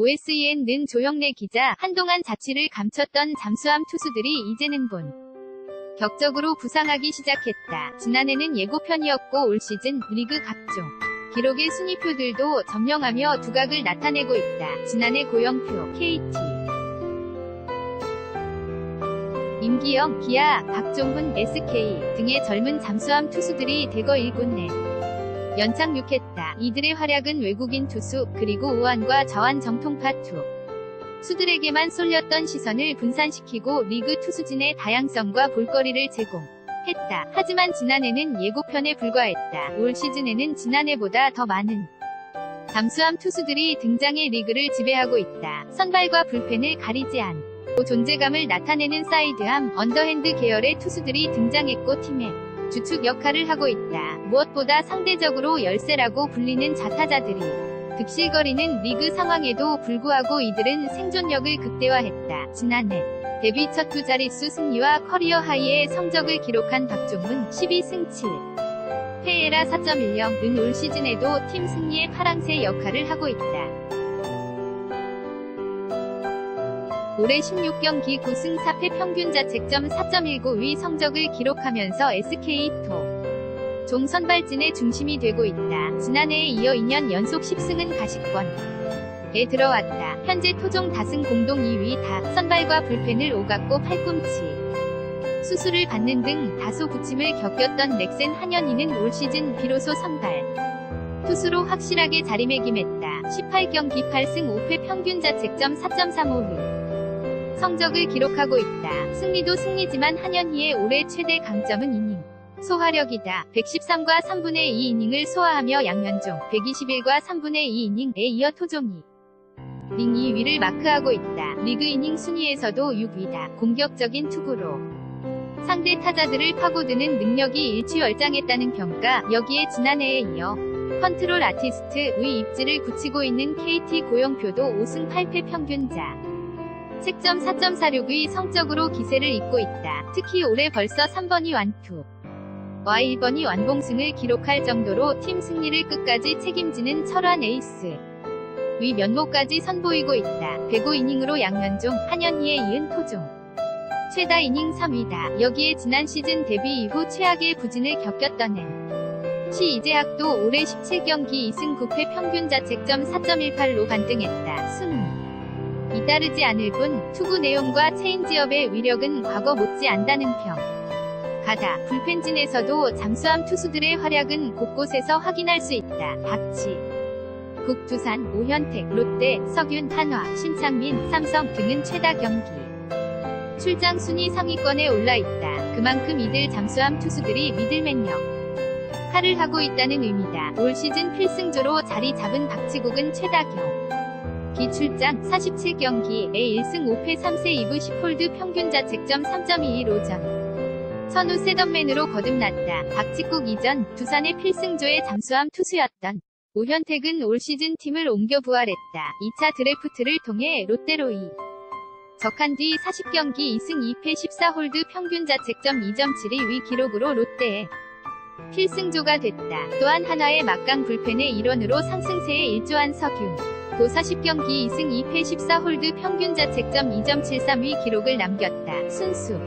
OSEN는 조형래 기자 한동안 자취를 감췄던 잠수함 투수들이 이제는 본 격적으로 부상하기 시작했다. 지난해는 예고편이었고 올 시즌 리그 각종 기록의 순위표들도 점령하며 두각을 나타내고 있다. 지난해 고영표, KT, 임기영, 기아, 박종훈, SK 등의 젊은 잠수함 투수들이 대거 1군 내 연착륙했다. 이들의 활약은 외국인 투수 그리고 우한과 저한 정통파 투 수들에게만 쏠렸던 시선을 분산시키고 리그 투수진의 다양성과 볼거리를 제공했다. 하지만 지난해는 예고편에 불과했다. 올 시즌에는 지난해보다 더 많은 잠수함 투수들이 등장해 리그를 지배하고 있다. 선발과 불펜을 가리지 않고 존재감을 나타내는 사이드암, 언더핸드 계열의 투수들이 등장했고 팀의 주축 역할을 하고 있다. 무엇보다 상대적으로 열세라고 불리는 자타자들이 득실거리는 리그 상황에도 불구하고 이들은 생존력을 극대화했다. 지난해 데뷔 첫 두 자릿수 승리와 커리어 하이의 성적을 기록한 박종훈 12승 7. 페에라 4.10은 올 시즌에도 팀 승리의 파랑새 역할을 하고 있다. 올해 16경기 9승 4패 평균 자책점 4.19위 성적을 기록하면서 SK토 종 선발진의 중심이 되고 있다. 지난해에 이어 2년 연속 10승은 가시권에 들어왔다. 현재 토종 다승 공동 2위 다 선발과 불펜을 오갔고 팔꿈치 수술을 받는 등 다소 부침을 겪었던 넥센 한현희는 올 시즌 비로소 선발 투수로 확실하게 자리매김했다. 18경기 8승 5패 평균 자책점 4.35위 성적을 기록하고 있다. 승리도 승리지만 한현희의 올해 최대 강점은 이닝 소화력이다. 113과 3분의 2 이닝을 소화하며 양현종 121과 3분의 2 이닝에 이어 토종이 링 2위를 마크하고 있다. 리그 이닝 순위에서도 6위다. 공격적인 투구로 상대 타자들을 파고드는 능력이 일취월장했다는 평가 여기에 지난해에 이어 컨트롤 아티스트 의 입지를 굳히고 있는 KT 고영표도 5승 8패 평균자 책점 4.46의 성적으로 기세를 잇고 있다. 특히 올해 벌써 3번이 완투 와 1번이 완봉승을 기록할 정도로 팀 승리를 끝까지 책임지는 철환 에이스 위 면모까지 선보이고 있다. 105이닝으로 양현종, 한현희에 이은 토종 최다 이닝 3위다. 여기에 지난 시즌 데뷔 이후 최악의 부진을 겪었던 엔. 시 이재학도 올해 17경기 2승 9패 평균 자책점 4.18로 반등했다. 순위 이따르지 않을 뿐 투구 내용과 체인지업의 위력은 과거 못지 않다는 평. 가다 불펜진에서도 잠수함 투수들의 활약은 곳곳에서 확인할 수 있다. 박지, 국, 두산, 오현택, 롯데, 석윤, 한화, 신창민, 삼성 등은 최다 경기 출장 순위 상위권에 올라 있다. 그만큼 이들 잠수함 투수들이 미들맨력 할을 하고 있다는 의미다. 올 시즌 필승조로 자리 잡은 박지국은 최다경 기출장 47경기에 1승 5패 3세 2부 10홀드 평균 자책점 3.21로 선우 세던맨으로 거듭났다. 박지국 이전 두산의 필승조의 잠수함 투수였던 오현택은 올 시즌 팀을 옮겨 부활했다. 2차 드래프트를 통해 롯데로 이 적한 뒤 40경기 2승 2패 14홀드 평균 자책점 2.72위 기록으로 롯데에 필승조가 됐다. 또한 하나의 막강 불펜의 일원으로 상승세에 일조한 석윤. 도 40경기 2승 2패 14홀드 평균 자책점 2.73위 기록을 남겼다. 순수.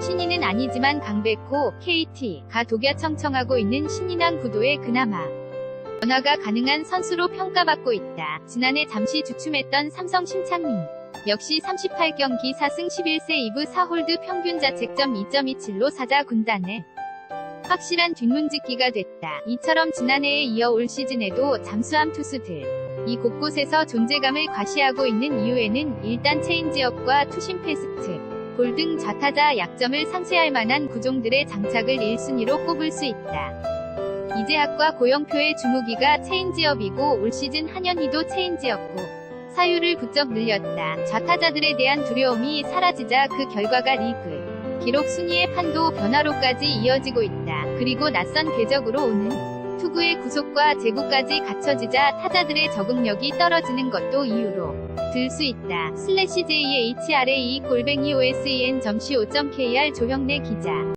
신인은 아니지만 강백호, KT, 가 독야 청청하고 있는 신인왕 구도에 그나마 변화가 가능한 선수로 평가받고 있다. 지난해 잠시 주춤했던 삼성 신창민. 역시 38경기 4승 11세 2부 4홀드 평균 자책점 2.27로 사자 군단에 확실한 뒷문짓기가 됐다. 이처럼 지난해에 이어 올 시즌에도 잠수함 투수들 이 곳곳에서 존재감을 과시하고 있는 이유에는 일단 체인지업과 투심 패스트 볼등 좌타자 약점을 상쇄할 만한 구종들의 장착을 1순위로 꼽을 수 있다. 이재학과 고영표의 주무기가 체인지업이고 올 시즌 한현희도 체인지업고 사유를 부쩍 늘렸다. 좌타자들에 대한 두려움이 사라지자 그 결과가 리그 기록 순위의 판도 변화로까지 이어지고 있다. 그리고 낯선 궤적으로 오는 투구의 구속과 제구까지 갖춰지자 타자들의 적응력이 떨어지는 것도 이유로 들 수 있다. 슬래시 JHRA 골뱅이 OSEN.co.kr 조형래 기자